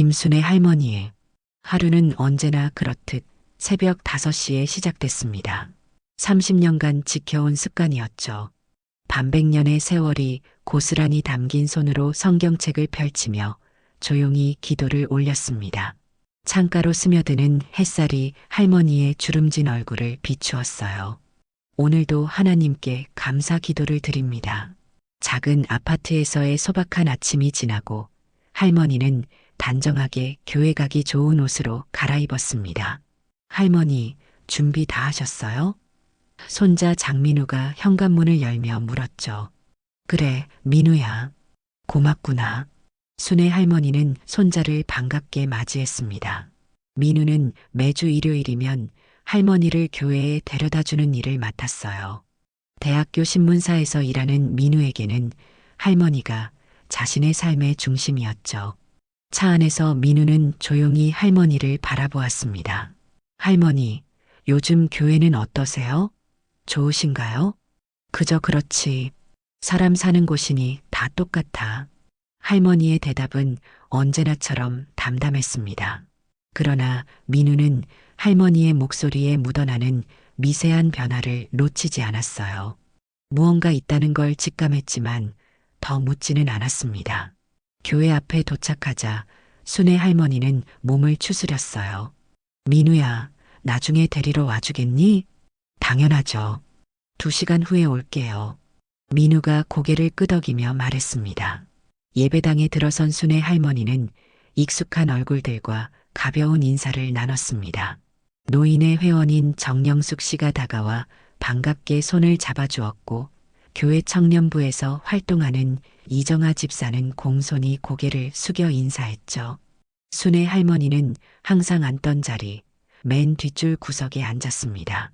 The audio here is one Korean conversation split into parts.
김순의 할머니의 하루는 언제나 그렇듯 새벽 5시에 시작됐습니다. 30년간 지켜온 습관이었죠. 반백년의 세월이 고스란히 담긴 손으로 성경책을 펼치며 조용히 기도를 올렸습니다. 창가로 스며드는 햇살이 할머니의 주름진 얼굴을 비추었어요. 오늘도 하나님께 감사 기도를 드립니다. 작은 아파트에서의 소박한 아침이 지나고 할머니는 단정하게 교회 가기 좋은 옷으로 갈아입었습니다. 할머니, 준비 다 하셨어요? 손자 장민우가 현관문을 열며 물었죠. 그래, 민우야. 고맙구나. 순애 할머니는 손자를 반갑게 맞이했습니다. 민우는 매주 일요일이면 할머니를 교회에 데려다 주는 일을 맡았어요. 대학교 신문사에서 일하는 민우에게는 할머니가 자신의 삶의 중심이었죠. 차 안에서 민우는 조용히 할머니를 바라보았습니다. 할머니, 요즘 교회는 어떠세요? 좋으신가요? 그저 그렇지. 사람 사는 곳이니 다 똑같아. 할머니의 대답은 언제나처럼 담담했습니다. 그러나 민우는 할머니의 목소리에 묻어나는 미세한 변화를 놓치지 않았어요. 무언가 있다는 걸 직감했지만 더 묻지는 않았습니다. 교회 앞에 도착하자 순애 할머니는 몸을 추스렸어요. 민우야, 나중에 데리러 와주겠니? 당연하죠. 두 시간 후에 올게요. 민우가 고개를 끄덕이며 말했습니다. 예배당에 들어선 순애 할머니는 익숙한 얼굴들과 가벼운 인사를 나눴습니다. 노인의 회원인 정영숙 씨가 다가와 반갑게 손을 잡아주었고 교회 청년부에서 활동하는 이정아 집사는 공손히 고개를 숙여 인사했죠. 순애 할머니는 항상 앉던 자리, 맨 뒷줄 구석에 앉았습니다.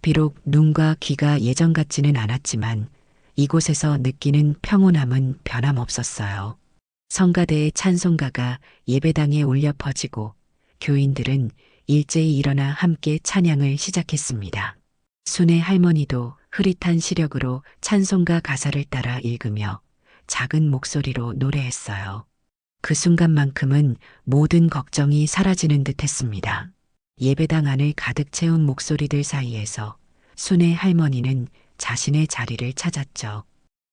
비록 눈과 귀가 예전 같지는 않았지만 이곳에서 느끼는 평온함은 변함없었어요. 성가대의 찬송가가 예배당에 울려 퍼지고 교인들은 일제히 일어나 함께 찬양을 시작했습니다. 순애 할머니도 흐릿한 시력으로 찬송가 가사를 따라 읽으며 작은 목소리로 노래했어요. 그 순간만큼은 모든 걱정이 사라지는 듯 했습니다. 예배당 안을 가득 채운 목소리들 사이에서 순애 할머니는 자신의 자리를 찾았죠.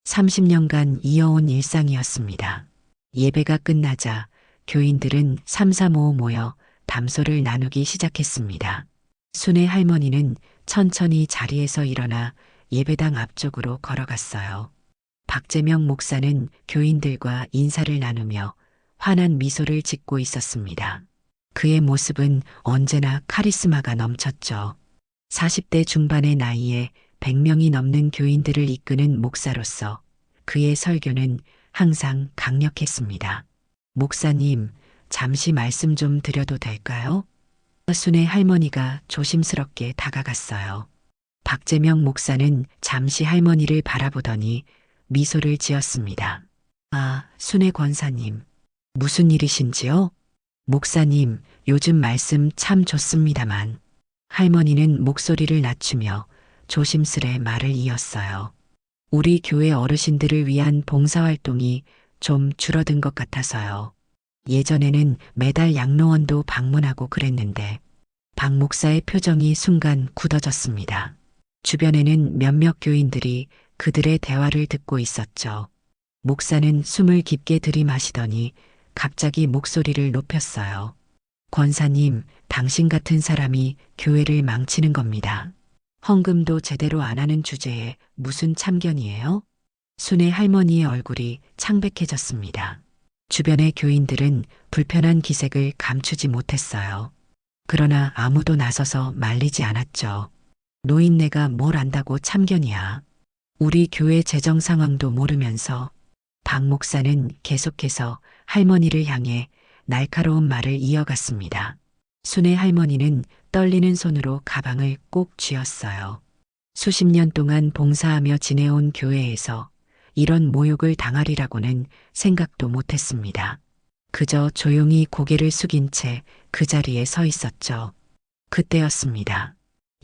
30년간 이어온 일상이었습니다. 예배가 끝나자 교인들은 삼삼오오 모여 담소를 나누기 시작했습니다. 순애 할머니는 천천히 자리에서 일어나 예배당 앞쪽으로 걸어갔어요. 박재명 목사는 교인들과 인사를 나누며 환한 미소를 짓고 있었습니다. 그의 모습은 언제나 카리스마가 넘쳤죠. 40대 중반의 나이에 100명이 넘는 교인들을 이끄는 목사로서 그의 설교는 항상 강력했습니다. 목사님, 잠시 말씀 좀 드려도 될까요? 순의 할머니가 조심스럽게 다가갔어요. 박재명 목사는 잠시 할머니를 바라보더니 미소를 지었습니다. 아, 순의 권사님. 무슨 일이신지요? 목사님, 요즘 말씀 참 좋습니다만. 할머니는 목소리를 낮추며 조심스레 말을 이었어요. 우리 교회 어르신들을 위한 봉사활동이 좀 줄어든 것 같아서요. 예전에는 매달 양로원도 방문하고 그랬는데 박 목사의 표정이 순간 굳어졌습니다. 주변에는 몇몇 교인들이 그들의 대화를 듣고 있었죠. 목사는 숨을 깊게 들이마시더니 갑자기 목소리를 높였어요. 권사님, 당신 같은 사람이 교회를 망치는 겁니다. 헌금도 제대로 안 하는 주제에 무슨 참견이에요? 순의 할머니의 얼굴이 창백해졌습니다. 주변의 교인들은 불편한 기색을 감추지 못했어요. 그러나 아무도 나서서 말리지 않았죠. 노인네가 뭘 안다고 참견이야. 우리 교회 재정 상황도 모르면서 박 목사는 계속해서 할머니를 향해 날카로운 말을 이어갔습니다. 순의 할머니는 떨리는 손으로 가방을 꼭 쥐었어요. 수십 년 동안 봉사하며 지내온 교회에서 이런 모욕을 당하리라고는 생각도 못했습니다. 그저 조용히 고개를 숙인 채 그 자리에 서 있었죠. 그때였습니다.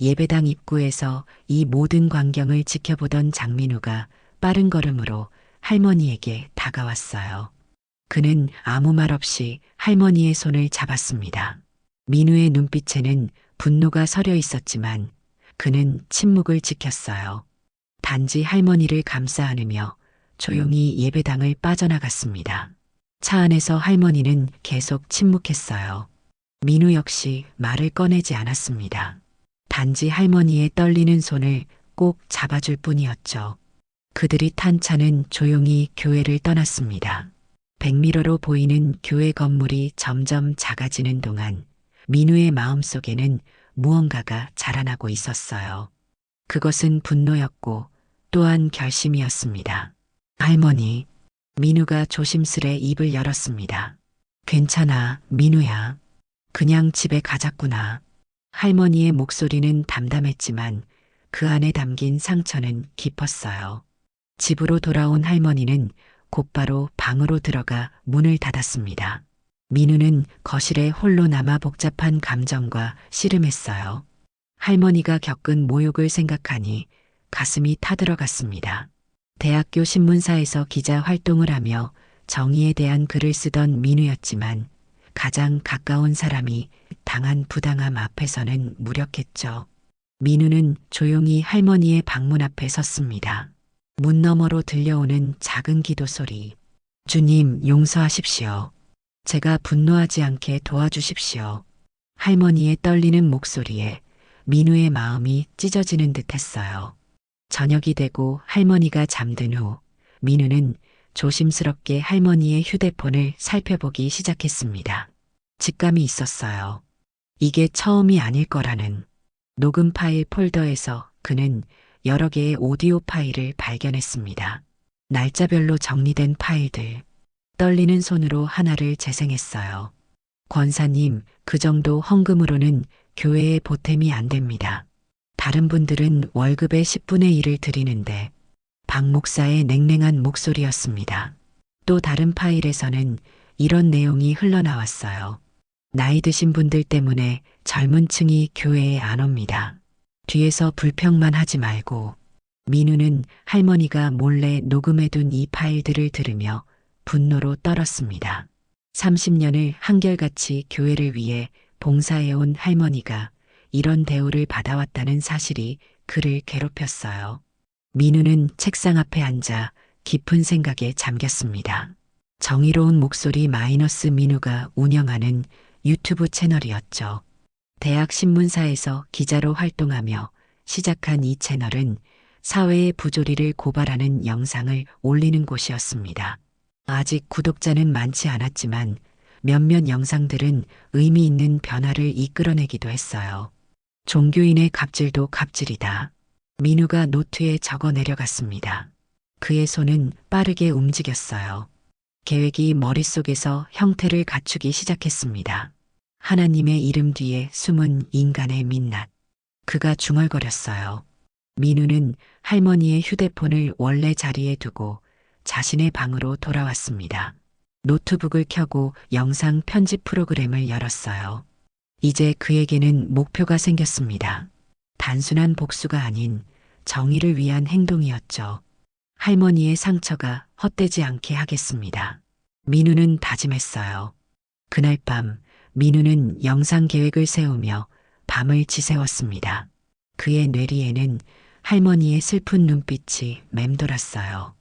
예배당 입구에서 이 모든 광경을 지켜보던 장민우가 빠른 걸음으로 할머니에게 다가왔어요. 그는 아무 말 없이 할머니의 손을 잡았습니다. 민우의 눈빛에는 분노가 서려 있었지만 그는 침묵을 지켰어요. 단지 할머니를 감싸 안으며 조용히 예배당을 빠져나갔습니다. 차 안에서 할머니는 계속 침묵했어요. 민우 역시 말을 꺼내지 않았습니다. 단지 할머니의 떨리는 손을 꼭 잡아줄 뿐이었죠. 그들이 탄 차는 조용히 교회를 떠났습니다. 백미러로 보이는 교회 건물이 점점 작아지는 동안 민우의 마음 속에는 무언가가 자라나고 있었어요. 그것은 분노였고 또한 결심이었습니다. 할머니, 민우가 조심스레 입을 열었습니다. 괜찮아, 민우야. 그냥 집에 가자꾸나. 할머니의 목소리는 담담했지만 그 안에 담긴 상처는 깊었어요. 집으로 돌아온 할머니는 곧바로 방으로 들어가 문을 닫았습니다. 민우는 거실에 홀로 남아 복잡한 감정과 씨름했어요. 할머니가 겪은 모욕을 생각하니 가슴이 타들어갔습니다. 대학교 신문사에서 기자 활동을 하며 정의에 대한 글을 쓰던 민우였지만 가장 가까운 사람이 당한 부당함 앞에서는 무력했죠. 민우는 조용히 할머니의 방문 앞에 섰습니다. 문 너머로 들려오는 작은 기도 소리. 주님, 용서하십시오. 제가 분노하지 않게 도와주십시오. 할머니의 떨리는 목소리에 민우의 마음이 찢어지는 듯 했어요. 저녁이 되고 할머니가 잠든 후 민우는 조심스럽게 할머니의 휴대폰을 살펴보기 시작했습니다. 직감이 있었어요. 이게 처음이 아닐 거라는 녹음 파일 폴더에서 그는 여러 개의 오디오 파일을 발견했습니다. 날짜별로 정리된 파일들. 떨리는 손으로 하나를 재생했어요. 권사님, 그 정도 헌금으로는 교회에 보탬이 안 됩니다. 다른 분들은 월급의 10분의 1을 드리는데 박 목사의 냉랭한 목소리였습니다. 또 다른 파일에서는 이런 내용이 흘러나왔어요. 나이 드신 분들 때문에 젊은 층이 교회에 안 옵니다. 뒤에서 불평만 하지 말고 민우는 할머니가 몰래 녹음해둔 이 파일들을 들으며 분노로 떨었습니다. 30년을 한결같이 교회를 위해 봉사해온 할머니가 이런 대우를 받아왔다는 사실이 그를 괴롭혔어요. 민우는 책상 앞에 앉아 깊은 생각에 잠겼습니다. 정의로운 목소리 마이너스 민우가 운영하는 유튜브 채널이었죠. 대학 신문사에서 기자로 활동하며 시작한 이 채널은 사회의 부조리를 고발하는 영상을 올리는 곳이었습니다. 아직 구독자는 많지 않았지만 몇몇 영상들은 의미 있는 변화를 이끌어내기도 했어요. 종교인의 갑질도 갑질이다. 민우가 노트에 적어 내려갔습니다. 그의 손은 빠르게 움직였어요. 계획이 머릿속에서 형태를 갖추기 시작했습니다. 하나님의 이름 뒤에 숨은 인간의 민낯. 그가 중얼거렸어요. 민우는 할머니의 휴대폰을 원래 자리에 두고 자신의 방으로 돌아왔습니다. 노트북을 켜고 영상 편집 프로그램을 열었어요. 이제 그에게는 목표가 생겼습니다. 단순한 복수가 아닌 정의를 위한 행동이었죠. 할머니의 상처가 헛되지 않게 하겠습니다. 민우는 다짐했어요. 그날 밤 민우는 영상 계획을 세우며 밤을 지새웠습니다. 그의 뇌리에는 할머니의 슬픈 눈빛이 맴돌았어요.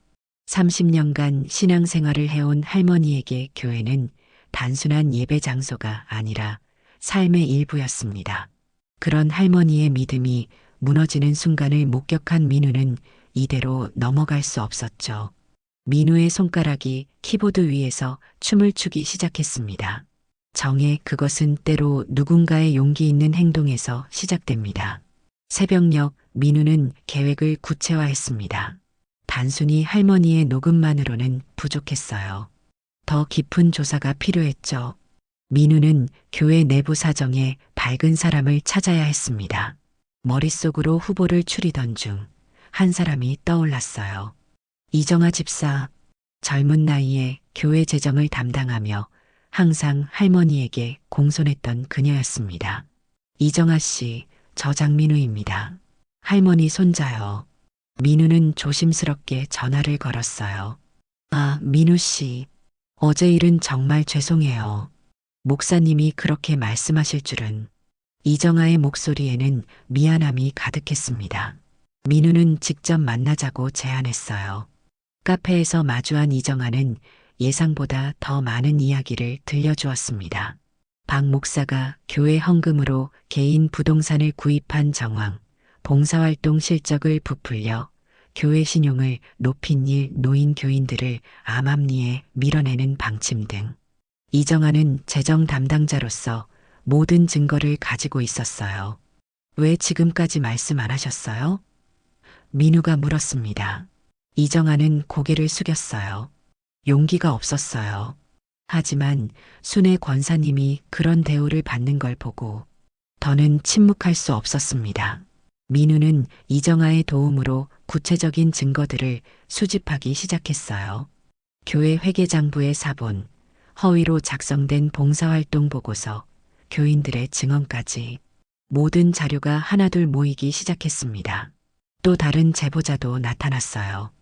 30년간 신앙생활을 해온 할머니에게 교회는 단순한 예배 장소가 아니라 삶의 일부였습니다. 그런 할머니의 믿음이 무너지는 순간을 목격한 민우는 이대로 넘어갈 수 없었죠. 민우의 손가락이 키보드 위에서 춤을 추기 시작했습니다. 정의 그것은 때로 누군가의 용기 있는 행동에서 시작됩니다. 새벽녘 민우는 계획을 구체화했습니다. 단순히 할머니의 녹음만으로는 부족했어요. 더 깊은 조사가 필요했죠. 민우는 교회 내부 사정에 밝은 사람을 찾아야 했습니다. 머릿속으로 후보를 추리던 중 한 사람이 떠올랐어요. 이정아 집사, 젊은 나이에 교회 재정을 담당하며 항상 할머니에게 공손했던 그녀였습니다. 이정아 씨, 저 장민우입니다. 할머니 손자요. 민우는 조심스럽게 전화를 걸었어요. 아, 민우 씨. 어제 일은 정말 죄송해요. 목사님이 그렇게 말씀하실 줄은 이정아의 목소리에는 미안함이 가득했습니다. 민우는 직접 만나자고 제안했어요. 카페에서 마주한 이정아는 예상보다 더 많은 이야기를 들려주었습니다. 박 목사가 교회 헌금으로 개인 부동산을 구입한 정황, 봉사활동 실적을 부풀려 교회 신용을 높인 일 노인 교인들을 암암리에 밀어내는 방침 등 이정아는 재정 담당자로서 모든 증거를 가지고 있었어요. 왜 지금까지 말씀 안 하셨어요? 민우가 물었습니다. 이정아는 고개를 숙였어요. 용기가 없었어요. 하지만 순애 권사님이 그런 대우를 받는 걸 보고 더는 침묵할 수 없었습니다. 민우는 이정아의 도움으로 구체적인 증거들을 수집하기 시작했어요. 교회 회계장부의 사본, 허위로 작성된 봉사활동 보고서, 교인들의 증언까지 모든 자료가 하나둘 모이기 시작했습니다. 또 다른 제보자도 나타났어요.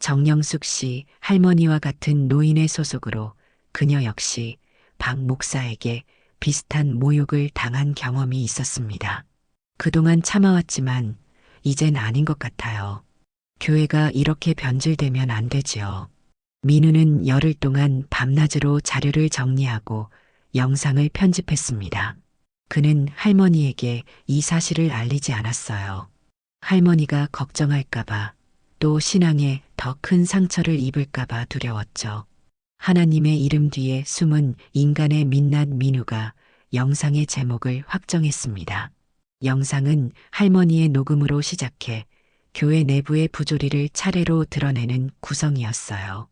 정영숙 씨 할머니와 같은 노인의 소속으로 그녀 역시 박 목사에게 비슷한 모욕을 당한 경험이 있었습니다. 그동안 참아왔지만 이젠 아닌 것 같아요. 교회가 이렇게 변질되면 안 되지요. 민우는 열흘 동안 밤낮으로 자료를 정리하고 영상을 편집했습니다. 그는 할머니에게 이 사실을 알리지 않았어요. 할머니가 걱정할까봐 또 신앙에 더 큰 상처를 입을까봐 두려웠죠. 하나님의 이름 뒤에 숨은 인간의 민낯 민우가 영상의 제목을 확정했습니다. 영상은 할머니의 녹음으로 시작해 교회 내부의 부조리를 차례로 드러내는 구성이었어요.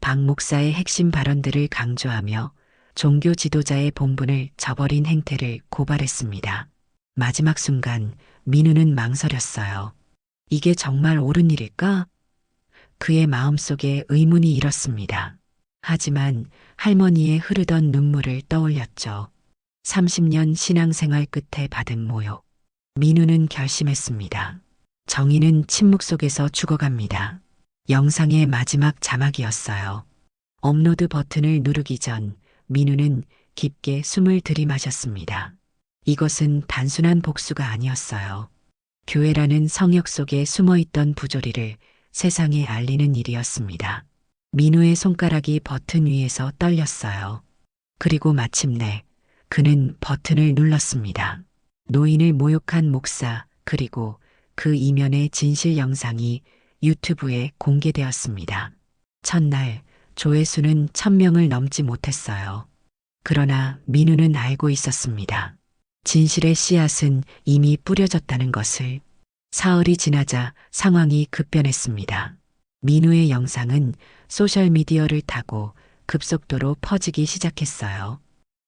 박 목사의 핵심 발언들을 강조하며 종교 지도자의 본분을 저버린 행태를 고발했습니다. 마지막 순간 민우는 망설였어요. 이게 정말 옳은 일일까? 그의 마음속에 의문이 일었습니다. 하지만 할머니의 흐르던 눈물을 떠올렸죠. 30년 신앙생활 끝에 받은 모욕. 민우는 결심했습니다. 정의는 침묵 속에서 죽어갑니다. 영상의 마지막 자막이었어요. 업로드 버튼을 누르기 전 민우는 깊게 숨을 들이마셨습니다. 이것은 단순한 복수가 아니었어요. 교회라는 성역 속에 숨어 있던 부조리를 세상에 알리는 일이었습니다. 민우의 손가락이 버튼 위에서 떨렸어요. 그리고 마침내 그는 버튼을 눌렀습니다. 노인을 모욕한 목사 그리고 그 이면의 진실 영상이 유튜브에 공개되었습니다. 첫날 조회수는 천명을 넘지 못했어요. 그러나 민우는 알고 있었습니다. 진실의 씨앗은 이미 뿌려졌다는 것을 사흘이 지나자 상황이 급변했습니다. 민우의 영상은 소셜미디어를 타고 급속도로 퍼지기 시작했어요.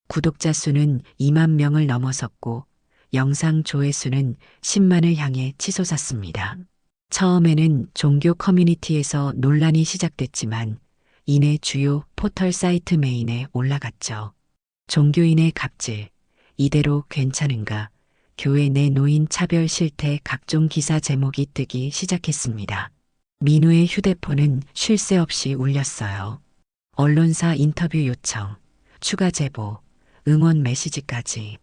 구독자 수는 2만 명을 넘어섰고 영상 조회수는 10만을 향해 치솟았습니다. 처음에는 종교 커뮤니티에서 논란이 시작됐지만 이내 주요 포털 사이트 메인에 올라갔죠. 종교인의 갑질, 이대로 괜찮은가, 교회 내 노인 차별 실태 각종 기사 제목이 뜨기 시작했습니다. 민우의 휴대폰은 쉴 새 없이 울렸어요. 언론사 인터뷰 요청, 추가 제보, 응원 메시지까지.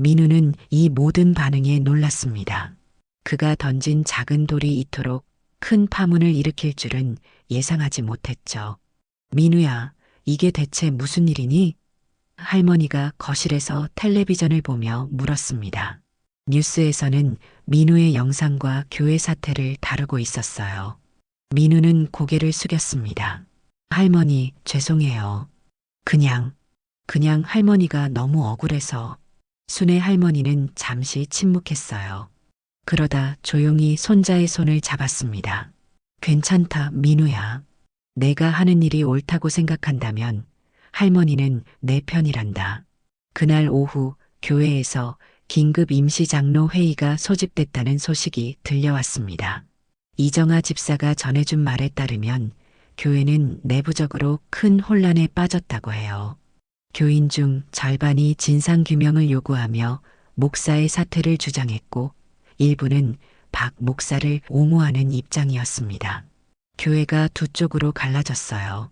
민우는 이 모든 반응에 놀랐습니다. 그가 던진 작은 돌이 이토록 큰 파문을 일으킬 줄은 예상하지 못했죠. 민우야, 이게 대체 무슨 일이니? 할머니가 거실에서 텔레비전을 보며 물었습니다. 뉴스에서는 민우의 영상과 교회 사태를 다루고 있었어요. 민우는 고개를 숙였습니다. 할머니, 죄송해요. 그냥, 그냥 할머니가 너무 억울해서. 순의 할머니는 잠시 침묵했어요. 그러다 조용히 손자의 손을 잡았습니다. 괜찮다, 민우야. 내가 하는 일이 옳다고 생각한다면 할머니는 내 편이란다. 그날 오후 교회에서 긴급 임시 장로 회의가 소집됐다는 소식이 들려왔습니다. 이정아 집사가 전해준 말에 따르면 교회는 내부적으로 큰 혼란에 빠졌다고 해요. 교인 중 절반이 진상규명을 요구하며 목사의 사퇴를 주장했고 일부는 박 목사를 옹호하는 입장이었습니다. 교회가 두 쪽으로 갈라졌어요.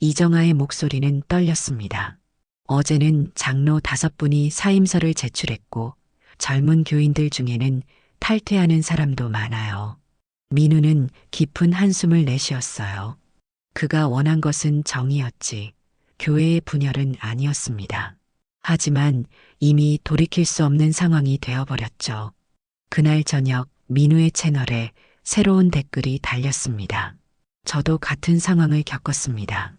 이정아의 목소리는 떨렸습니다. 어제는 장로 다섯 분이 사임서를 제출했고 젊은 교인들 중에는 탈퇴하는 사람도 많아요. 민우는 깊은 한숨을 내쉬었어요. 그가 원한 것은 정의였지 교회의 분열은 아니었습니다. 하지만 이미 돌이킬 수 없는 상황이 되어버렸죠. 그날 저녁 민우의 채널에 새로운 댓글이 달렸습니다. 저도 같은 상황을 겪었습니다.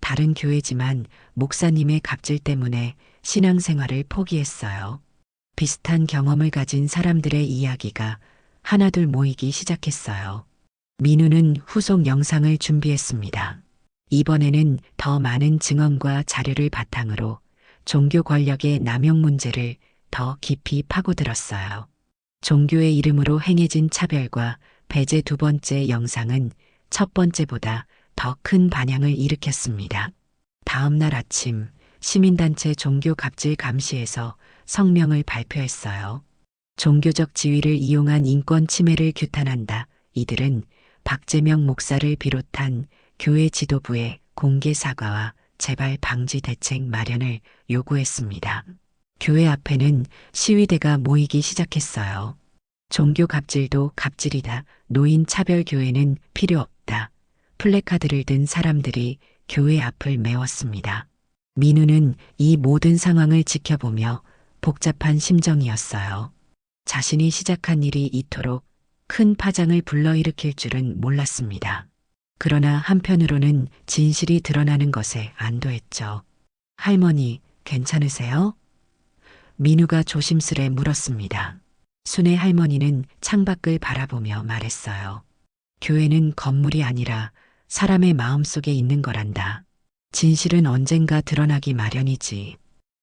다른 교회지만 목사님의 갑질 때문에 신앙생활을 포기했어요. 비슷한 경험을 가진 사람들의 이야기가 하나둘 모이기 시작했어요. 민우는 후속 영상을 준비했습니다. 이번에는 더 많은 증언과 자료를 바탕으로 종교 권력의 남용 문제를 더 깊이 파고들었어요. 종교의 이름으로 행해진 차별과 배제 두 번째 영상은 첫 번째보다 더 큰 반향을 일으켰습니다. 다음 날 아침 시민단체 종교 갑질 감시에서 성명을 발표했어요. 종교적 지위를 이용한 인권 침해를 규탄한다. 이들은 박재명 목사를 비롯한 교회 지도부의 공개 사과와 재발 방지 대책 마련을 요구했습니다. 교회 앞에는 시위대가 모이기 시작했어요. 종교 갑질도 갑질이다. 노인 차별 교회는 필요 없다. 플래카드를 든 사람들이 교회 앞을 메웠습니다. 민우는 이 모든 상황을 지켜보며 복잡한 심정이었어요. 자신이 시작한 일이 이토록 큰 파장을 불러일으킬 줄은 몰랐습니다. 그러나 한편으로는 진실이 드러나는 것에 안도했죠. 할머니, 괜찮으세요? 민우가 조심스레 물었습니다. 순의 할머니는 창밖을 바라보며 말했어요. 교회는 건물이 아니라 사람의 마음 속에 있는 거란다. 진실은 언젠가 드러나기 마련이지.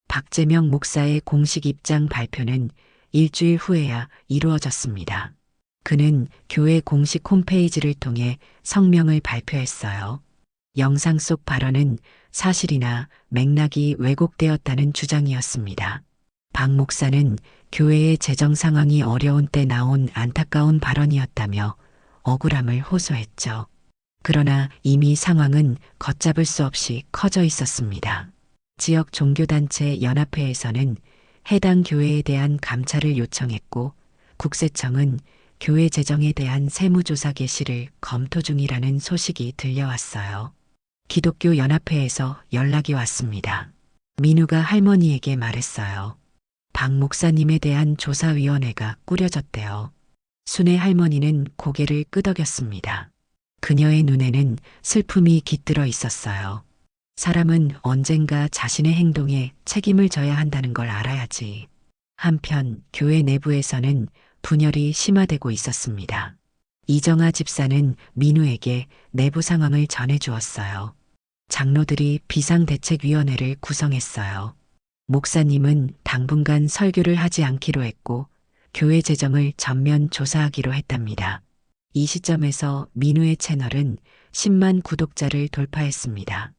박재명 목사의 공식 입장 발표는 일주일 후에야 이루어졌습니다. 그는 교회 공식 홈페이지를 통해 성명을 발표했어요. 영상 속 발언은 사실이나 맥락이 왜곡되었다는 주장이었습니다. 박 목사는 교회의 재정 상황이 어려운 때 나온 안타까운 발언이었다며 억울함을 호소했죠. 그러나 이미 상황은 걷잡을 수 없이 커져 있었습니다. 지역 종교단체 연합회에서는 해당 교회에 대한 감찰을 요청했고 국세청은 교회 재정에 대한 세무조사 개시를 검토 중이라는 소식이 들려왔어요. 기독교 연합회에서 연락이 왔습니다. 민우가 할머니에게 말했어요. 박 목사님에 대한 조사위원회가 꾸려졌대요. 순의 할머니는 고개를 끄덕였습니다. 그녀의 눈에는 슬픔이 깃들어 있었어요. 사람은 언젠가 자신의 행동에 책임을 져야 한다는 걸 알아야지. 한편 교회 내부에서는 분열이 심화되고 있었습니다. 이정아 집사는 민우에게 내부 상황을 전해 주었어요. 장로들이 비상대책위원회를 구성했어요. 목사님은 당분간 설교를 하지 않기로 했고 교회 재정을 전면 조사하기로 했답니다. 이 시점에서 민우의 채널은 10만 구독자를 돌파했습니다.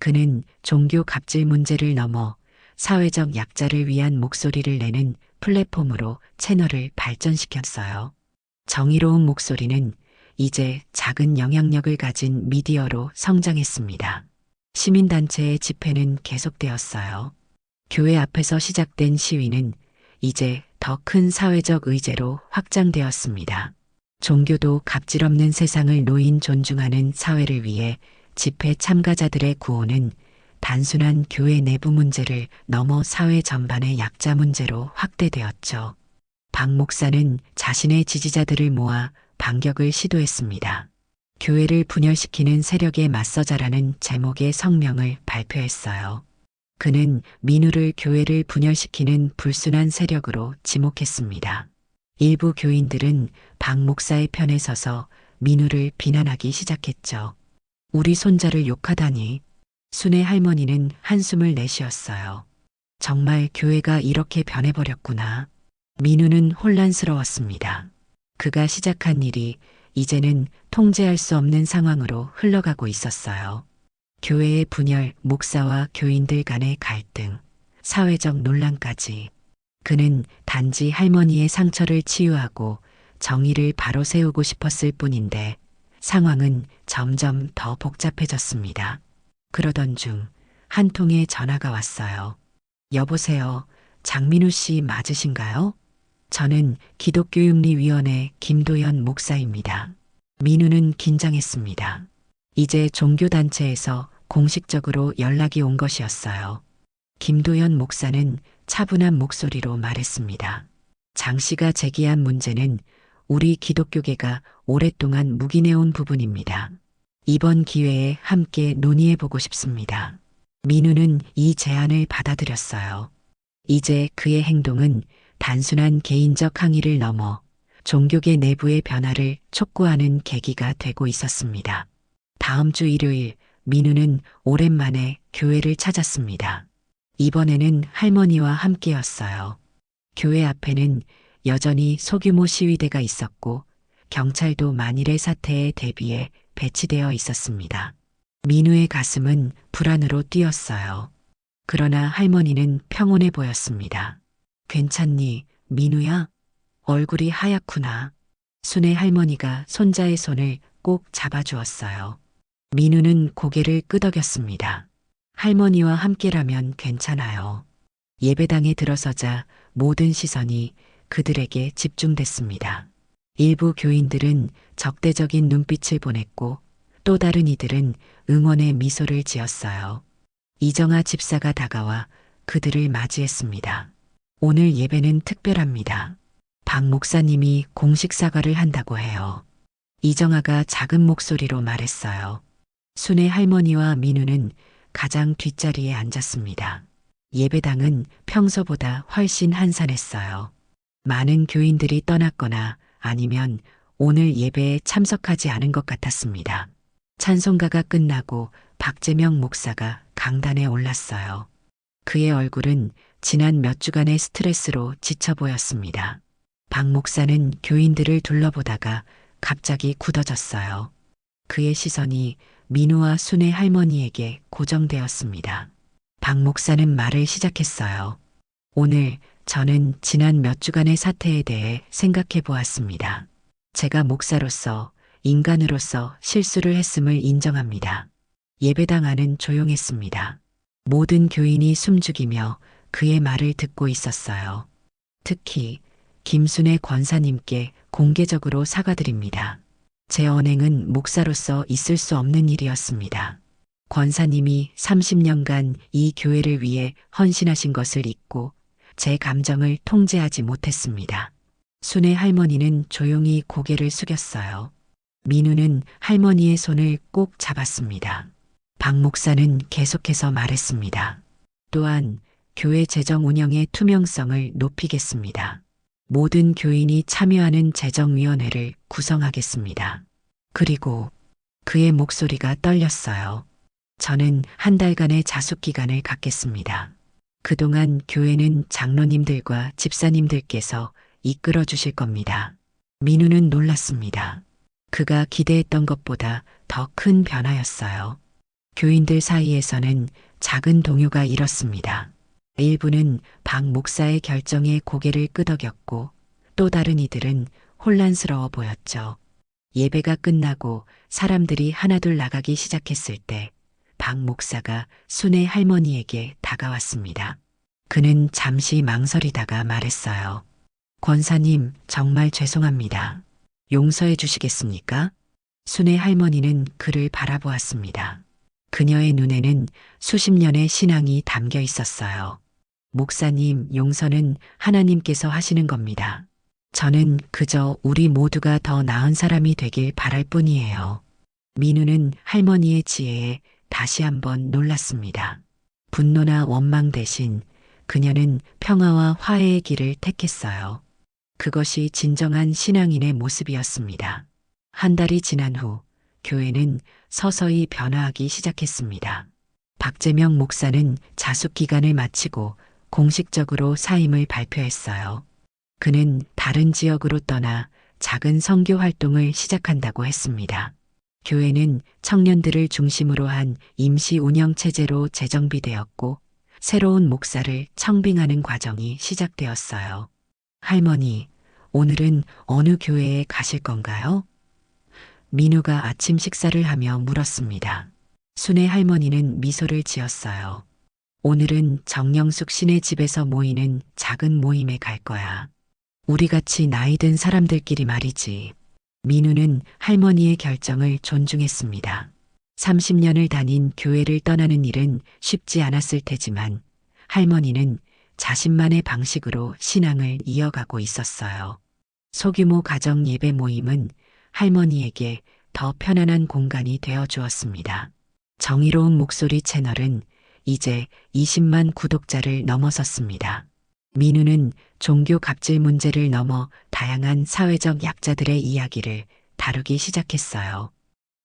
그는 종교 갑질 문제를 넘어 사회적 약자를 위한 목소리를 내는 플랫폼으로 채널을 발전시켰어요. 정의로운 목소리는 이제 작은 영향력을 가진 미디어로 성장했습니다. 시민단체의 집회는 계속되었어요. 교회 앞에서 시작된 시위는 이제 더 큰 사회적 의제로 확장되었습니다. 종교도 갑질 없는 세상을 노인 존중하는 사회를 위해 집회 참가자들의 구호는 단순한 교회 내부 문제를 넘어 사회 전반의 약자 문제로 확대되었죠. 박 목사는 자신의 지지자들을 모아 반격을 시도했습니다. 교회를 분열시키는 세력에 맞서 자라는 제목의 성명을 발표했어요. 그는 민우를 교회를 분열시키는 불순한 세력으로 지목했습니다. 일부 교인들은 박 목사의 편에 서서 민우를 비난하기 시작했죠. 우리 손자를 욕하다니. 순의 할머니는 한숨을 내쉬었어요. 정말 교회가 이렇게 변해버렸구나. 민우는 혼란스러웠습니다. 그가 시작한 일이 이제는 통제할 수 없는 상황으로 흘러가고 있었어요. 교회의 분열, 목사와 교인들 간의 갈등, 사회적 논란까지. 그는 단지 할머니의 상처를 치유하고 정의를 바로 세우고 싶었을 뿐인데 상황은 점점 더 복잡해졌습니다. 그러던 중 한 통의 전화가 왔어요. 여보세요. 장민우 씨 맞으신가요? 저는 기독교윤리위원회 김도연 목사입니다. 민우는 긴장했습니다. 이제 종교단체에서 공식적으로 연락이 온 것이었어요. 김도연 목사는 차분한 목소리로 말했습니다. 장 씨가 제기한 문제는 우리 기독교계가 오랫동안 묵인해온 부분입니다. 이번 기회에 함께 논의해보고 싶습니다. 민우는 이 제안을 받아들였어요. 이제 그의 행동은 단순한 개인적 항의를 넘어 종교계 내부의 변화를 촉구하는 계기가 되고 있었습니다. 다음 주 일요일 민우는 오랜만에 교회를 찾았습니다. 이번에는 할머니와 함께였어요. 교회 앞에는 여전히 소규모 시위대가 있었고 경찰도 만일의 사태에 대비해 배치되어 있었습니다. 민우의 가슴은 불안으로 뛰었어요. 그러나 할머니는 평온해 보였습니다. 괜찮니, 민우야? 얼굴이 하얗구나. 순애 할머니가 손자의 손을 꼭 잡아주었어요. 민우는 고개를 끄덕였습니다. 할머니와 함께라면 괜찮아요. 예배당에 들어서자 모든 시선이 그들에게 집중됐습니다. 일부 교인들은 적대적인 눈빛을 보냈고 또 다른 이들은 응원의 미소를 지었어요. 이정아 집사가 다가와 그들을 맞이했습니다. 오늘 예배는 특별합니다. 박 목사님이 공식 사과를 한다고 해요. 이정아가 작은 목소리로 말했어요. 순애 할머니와 민우는 가장 뒷자리에 앉았습니다. 예배당은 평소보다 훨씬 한산했어요. 많은 교인들이 떠났거나 아니면 오늘 예배에 참석하지 않은 것 같았습니다. 찬송가가 끝나고 박재명 목사가 강단에 올랐어요. 그의 얼굴은 지난 몇 주간의 스트레스로 지쳐 보였습니다. 박 목사는 교인들을 둘러보다가 갑자기 굳어졌어요. 그의 시선이 민우와 순의 할머니에게 고정되었습니다. 박 목사는 말을 시작했어요. 오늘 저는 지난 몇 주간의 사태에 대해 생각해 보았습니다. 제가 목사로서 인간으로서 실수를 했음을 인정합니다. 예배당 안은 조용했습니다. 모든 교인이 숨죽이며 그의 말을 듣고 있었어요. 특히 김순애 권사님께 공개적으로 사과드립니다. 제 언행은 목사로서 있을 수 없는 일이었습니다. 권사님이 30년간 이 교회를 위해 헌신하신 것을 잊고 제 감정을 통제하지 못했습니다. 순애 할머니는 조용히 고개를 숙였어요. 민우는 할머니의 손을 꼭 잡았습니다. 박 목사는 계속해서 말했습니다. 또한 교회 재정 운영의 투명성을 높이겠습니다. 모든 교인이 참여하는 재정위원회를 구성하겠습니다. 그리고 그의 목소리가 떨렸어요. 저는 한 달간의 자숙 기간을 갖겠습니다. 그동안 교회는 장로님들과 집사님들께서 이끌어 주실 겁니다. 민우는 놀랐습니다. 그가 기대했던 것보다 더 큰 변화였어요. 교인들 사이에서는 작은 동요가 일었습니다. 일부는 박 목사의 결정에 고개를 끄덕였고 또 다른 이들은 혼란스러워 보였죠. 예배가 끝나고 사람들이 하나둘 나가기 시작했을 때 박 목사가 순애 할머니에게 다가왔습니다. 그는 잠시 망설이다가 말했어요. 권사님, 정말 죄송합니다. 용서해 주시겠습니까? 순애 할머니는 그를 바라보았습니다. 그녀의 눈에는 수십 년의 신앙이 담겨 있었어요. 목사님, 용서는 하나님께서 하시는 겁니다. 저는 그저 우리 모두가 더 나은 사람이 되길 바랄 뿐이에요. 민우는 할머니의 지혜에 다시 한번 놀랐습니다. 분노나 원망 대신 그녀는 평화와 화해의 길을 택했어요. 그것이 진정한 신앙인의 모습이었습니다. 한 달이 지난 후 교회는 서서히 변화하기 시작했습니다. 박재명 목사는 자숙 기간을 마치고 공식적으로 사임을 발표했어요. 그는 다른 지역으로 떠나 작은 선교 활동을 시작한다고 했습니다. 교회는 청년들을 중심으로 한 임시 운영 체제로 재정비되었고 새로운 목사를 청빙하는 과정이 시작되었어요. 할머니, 오늘은 어느 교회에 가실 건가요? 민우가 아침 식사를 하며 물었습니다. 순애 할머니는 미소를 지었어요. 오늘은 정영숙 씨네 집에서 모이는 작은 모임에 갈 거야. 우리 같이 나이 든 사람들끼리 말이지. 민우는 할머니의 결정을 존중했습니다. 30년을 다닌 교회를 떠나는 일은 쉽지 않았을 테지만 할머니는 자신만의 방식으로 신앙을 이어가고 있었어요. 소규모 가정 예배 모임은 할머니에게 더 편안한 공간이 되어 주었습니다. 정의로운 목소리 채널은 이제 20만 구독자를 넘어섰습니다. 민우는 종교 갑질 문제를 넘어 다양한 사회적 약자들의 이야기를 다루기 시작했어요.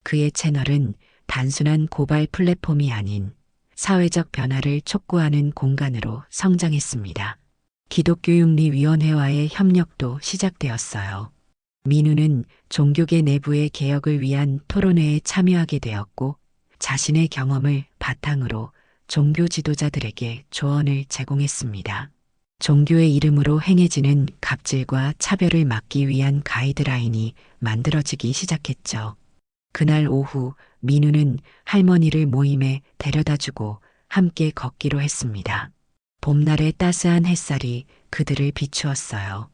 그의 채널은 단순한 고발 플랫폼이 아닌 사회적 변화를 촉구하는 공간으로 성장했습니다. 기독교윤리위원회와의 협력도 시작되었어요. 민우는 종교계 내부의 개혁을 위한 토론회에 참여하게 되었고 자신의 경험을 바탕으로 종교 지도자들에게 조언을 제공했습니다. 종교의 이름으로 행해지는 갑질과 차별을 막기 위한 가이드라인이 만들어지기 시작했죠. 그날 오후 민우는 할머니를 모임에 데려다 주고 함께 걷기로 했습니다. 봄날의 따스한 햇살이 그들을 비추었어요.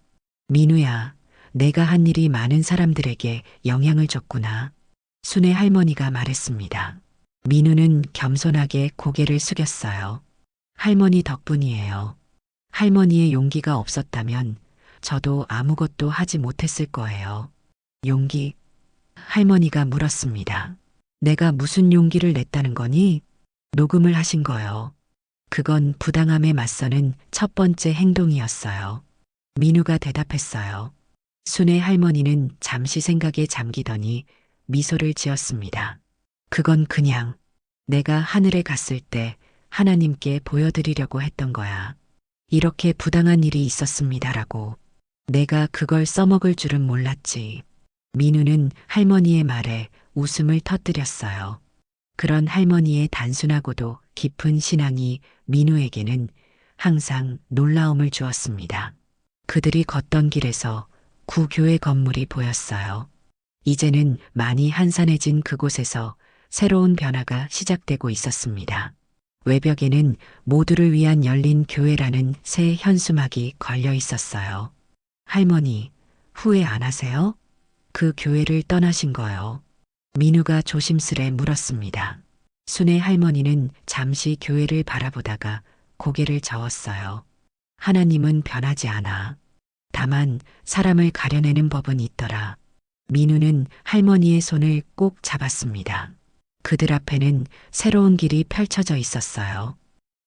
민우야, 내가 한 일이 많은 사람들에게 영향을 줬구나. 순애 할머니가 말했습니다. 민우는 겸손하게 고개를 숙였어요. 할머니 덕분이에요. 할머니의 용기가 없었다면 저도 아무것도 하지 못했을 거예요. 용기? 할머니가 물었습니다. 내가 무슨 용기를 냈다는 거니? 녹음을 하신 거요. 그건 부당함에 맞서는 첫 번째 행동이었어요. 민우가 대답했어요. 순애 할머니는 잠시 생각에 잠기더니 미소를 지었습니다. 그건 그냥 내가 하늘에 갔을 때 하나님께 보여드리려고 했던 거야. 이렇게 부당한 일이 있었습니다라고. 내가 그걸 써먹을 줄은 몰랐지. 민우는 할머니의 말에 웃음을 터뜨렸어요. 그런 할머니의 단순하고도 깊은 신앙이 민우에게는 항상 놀라움을 주었습니다. 그들이 걷던 길에서 구교회 건물이 보였어요. 이제는 많이 한산해진 그곳에서 새로운 변화가 시작되고 있었습니다. 외벽에는 모두를 위한 열린 교회라는 새 현수막이 걸려 있었어요. 할머니, 후회 안 하세요? 그 교회를 떠나신 거요. 민우가 조심스레 물었습니다. 순애 할머니는 잠시 교회를 바라보다가 고개를 저었어요. 하나님은 변하지 않아. 다만 사람을 가려내는 법은 있더라. 민우는 할머니의 손을 꼭 잡았습니다. 그들 앞에는 새로운 길이 펼쳐져 있었어요.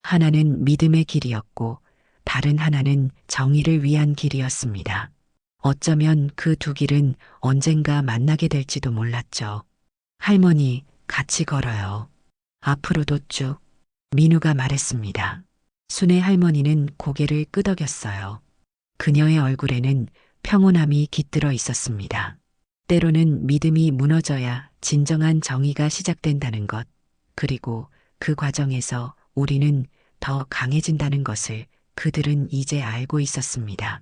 하나는 믿음의 길이었고 다른 하나는 정의를 위한 길이었습니다. 어쩌면 그 두 길은 언젠가 만나게 될지도 몰랐죠. 할머니, 같이 걸어요. 앞으로도 쭉. 민우가 말했습니다. 순애 할머니는 고개를 끄덕였어요. 그녀의 얼굴에는 평온함이 깃들어 있었습니다. 때로는 믿음이 무너져야 진정한 정의가 시작된다는 것, 그리고 그 과정에서 우리는 더 강해진다는 것을 그들은 이제 알고 있었습니다.